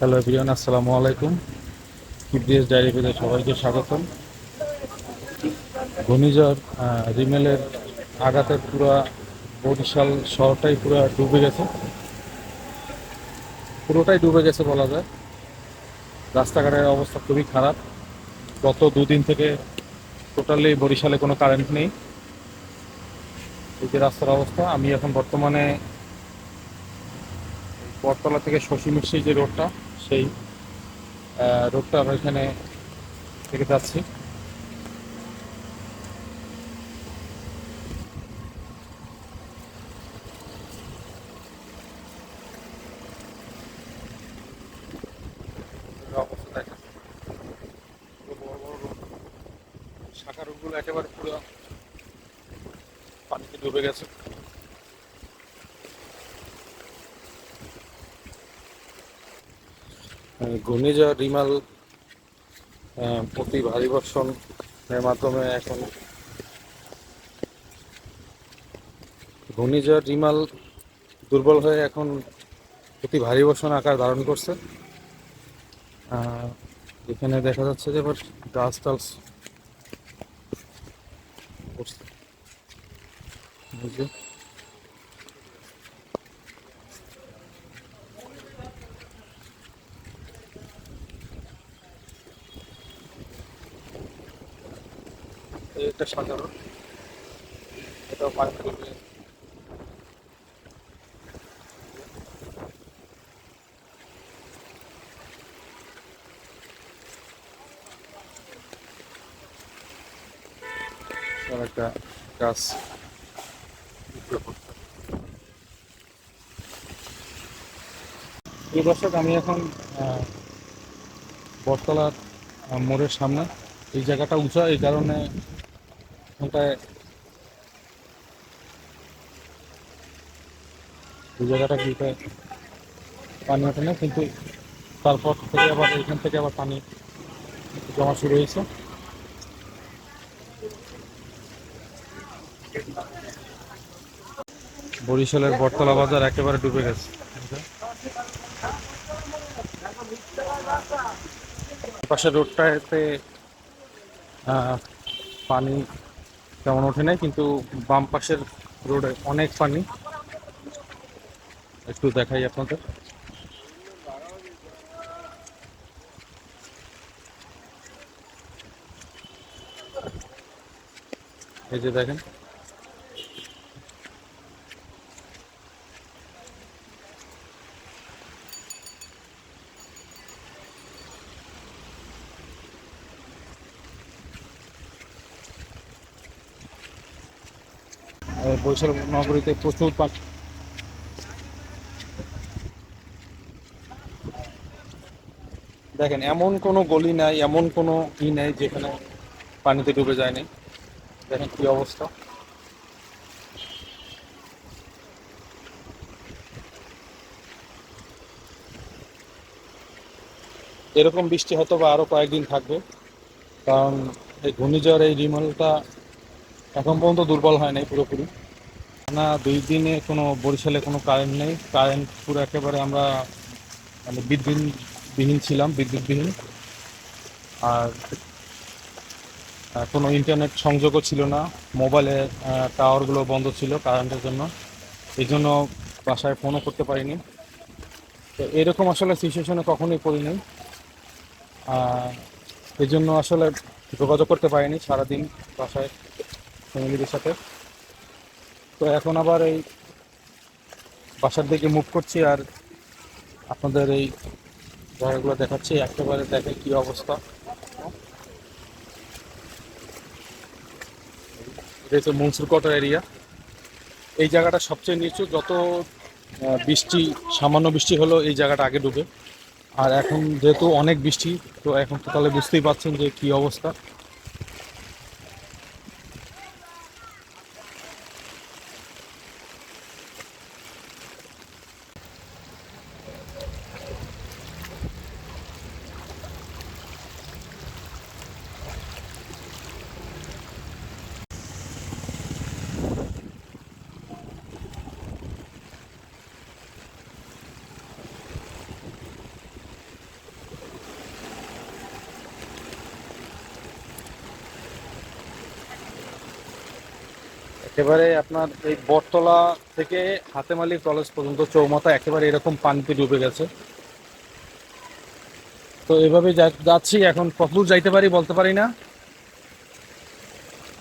Hello everyone, আসসালামু আলাইকুম। কিবরিয়াস diary পেজে সবাইকে স্বাগতম। ঘূর্ণিঝড় রিমেলের আঘাতে পুরো বরিশাল শহরটাই পুরো ডুবে গেছে। পুরোটাই ডুবে গেছে বলা যায়। রাস্তাঘাটের অবস্থা খুবই খারাপ। গত দুদিন থেকে টোটালি বরিশালে কোনো কারেন্ট নেই। এই যে রাস্তার অবস্থা, আমি এখন বর্তমানে বটতলা থেকে শশী মিষ্টি যে রোডটা সেই আহ, আমরা এখানে থেকে যাচ্ছি। অবস্থা পুরো বড় বড় শাখা রোডগুলো একেবারে পুরো পানিতে ডুবে গেছে। ঘূর্ণিঝড়, রিমাল প্রতি ভারী বর্ষণের মাধ্যমে এখন ঘূর্ণিঝড়, রিমাল দুর্বল হয়ে এখন প্রতি ভারী বর্ষণ আকার ধারণ করছে এখানে দেখা যাচ্ছে যে এবার গাছ টাছ পড়ছে। এই একটা গাছ এই দর্শক, আমি এখন বটতলার মোড়ের সামনে। এই জায়গাটা উঁচা, এই কারণে এখানটায় এই জায়গাটা দিতে পানি ওঠে না কিন্তু তারপর থেকে আবার এখান থেকে আবার পানি জমা শুরু হয়েছে। বরিশালের বটতলা বাজার একেবারে ডুবে গেছে। পাশের রোডটাতে পানি তেমন ওঠে নাই, কিন্তু বাম পাশের রোডে অনেক পানি। একটু দেখাই আপনাদের। এই যে দেখেন বরিশাল নগরীতে প্রচুর পানি দেখেন, এমন কোনো গলি নাই, এমন কোনো ই নাই যেখানে পানিতে ডুবে যায়নি দেখেন কি অবস্থা। এরকম বৃষ্টি হয়তো বা আরও কয়েকদিন থাকবে, কারণ এই ঘূর্ণিঝড়, এই রিমলটা এখন পর্যন্ত দুর্বল হয় নাই পুরোপুরি। না, দুই দিনে কোনো বরিশালে কোনো কারেন্ট নেই। কারেন্ট পুরো একেবারে আমরা মানে বিদ্যুৎবিহীন ছিলাম বিদ্যুৎবিহীন আর কোনো ইন্টারনেট সংযোগও ছিল না। মোবাইলে টাওয়ারগুলো বন্ধ ছিল কারেন্টের জন্য। এই জন্য বাসায় ফোনও করতে পারিনি। তো এরকম আসলে সিচুয়েশনে কখনোই পড়িনি। এই জন্য আসলে যোগাযোগ করতে পারিনি সারাদিন বাসায়। ফ্যামিলিদের সাথে। তো এখন আবার এই বাসার দিকে মুভ করছি আর আপনাদের এই জায়গাগুলো দেখাচ্ছি। একেবারে দেখে কি অবস্থা। এটা হচ্ছে মনসুরকটা এরিয়া এই জায়গাটা সবচেয়ে নিচু, যত বৃষ্টি, সামান্য বৃষ্টি হলো এই জায়গাটা আগে ডুবে। আর এখন যেহেতু অনেক বৃষ্টি, তো এখন তো তাহলে বুঝতেই পারছেন যে কি অবস্থা। একেবারে আপনার এই বটতলা থেকে হাতেমালি কলেজ পর্যন্ত চৌমাথা একেবারে এরকম পানিতে ডুবে গেছে। তো এভাবে যাচ্ছি এখন কতদূর যাইতে পারি বলতে পারি না।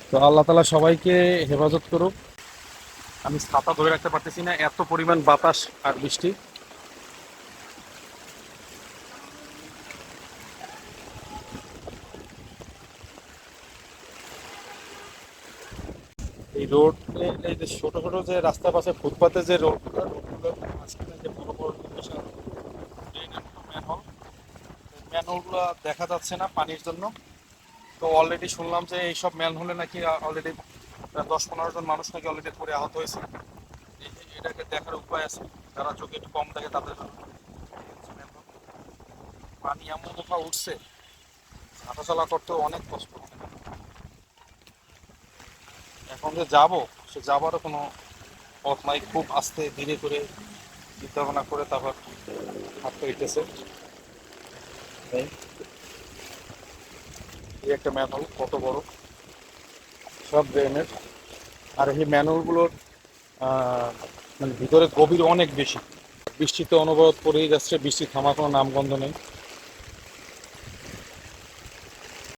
তো আল্লাহ তালা সবাইকে হেফাজত করুক। আমি ছাতা ধরে রাখতে পারতেছি না, এত পরিমাণ বাতাস আর বৃষ্টি। এই রোড, এই যে ছোট ছোট যে রাস্তার পাশে ফুটপাতে যে রোডগুলো যে বড় বড় ম্যানহোলগুলো দেখা যাচ্ছে না পানির জন্য। তো অলরেডি শুনলাম যে এইসব ম্যানহোলে নাকি অলরেডি দশ, পনেরো জন মানুষ নাকি অলরেডি পরে আহত হয়েছে। এটাকে দেখার উপায় আছে, যারা চোখে একটু কম দেখে তাদের জন্য। পানি এমন কোথাও উঠছে, হাঁটাচলা করতে অনেক কষ্ট। এখন যে যাব, সে যাবারও কোনো পথ নাই। খুব আস্তে ধীরে করে চিন্তা ভাবনা করে তারপর হাঁটতে হইতেছে এই একটা ম্যানহোল কত বড়? সব ড্রেনের আর এই ম্যানহোলগুলোর মানে ভিতরে গভীর অনেক বেশি। বৃষ্টিতে অনবরত পড়েই যাচ্ছে, বৃষ্টি থামার কোনো নামগন্ধ নেই।